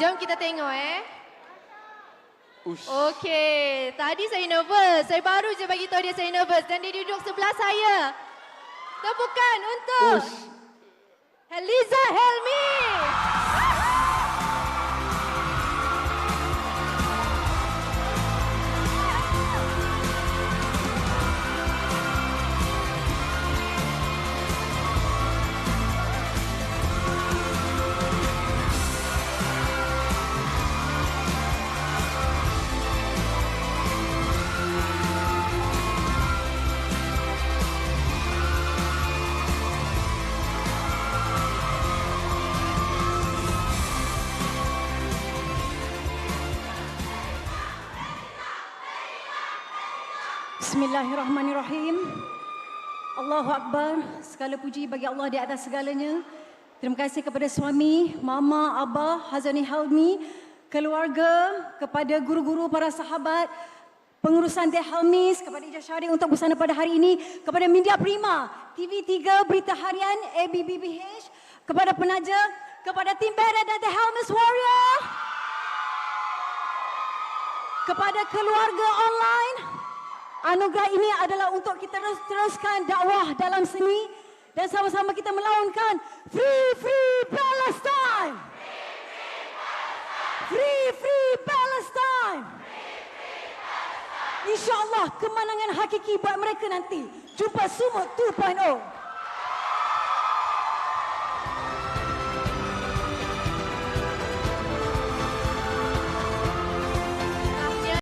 Jom kita tengok eh. Ush. Okey, tadi saya nervous. Saya baru je bagi tahu dia saya nervous dan dia duduk sebelah saya. Tepukan untuk Ush. Eliza Helmi. Bismillahirrahmanirrahim. Allahu Akbar. Segala puji bagi Allah di atas segalanya. Terima kasih kepada suami, mama, abah, Hazani Helmi, keluarga, kepada guru-guru, para sahabat, pengurusan Teh Helmis, kepada Ijaz Syari untuk bersama pada hari ini, kepada Media Prima, TV3, Berita Harian, ABBBH, kepada penaja, kepada tim Beret dan Teh Helmis Warrior, kepada keluarga online, Anugerah ini adalah untuk kita terus teruskan dakwah dalam seni dan sama-sama kita melaungkan Free Free Palestine. Free Free Palestine. InsyaAllah kemenangan hakiki buat mereka nanti. Jumpa Sumut 2.0.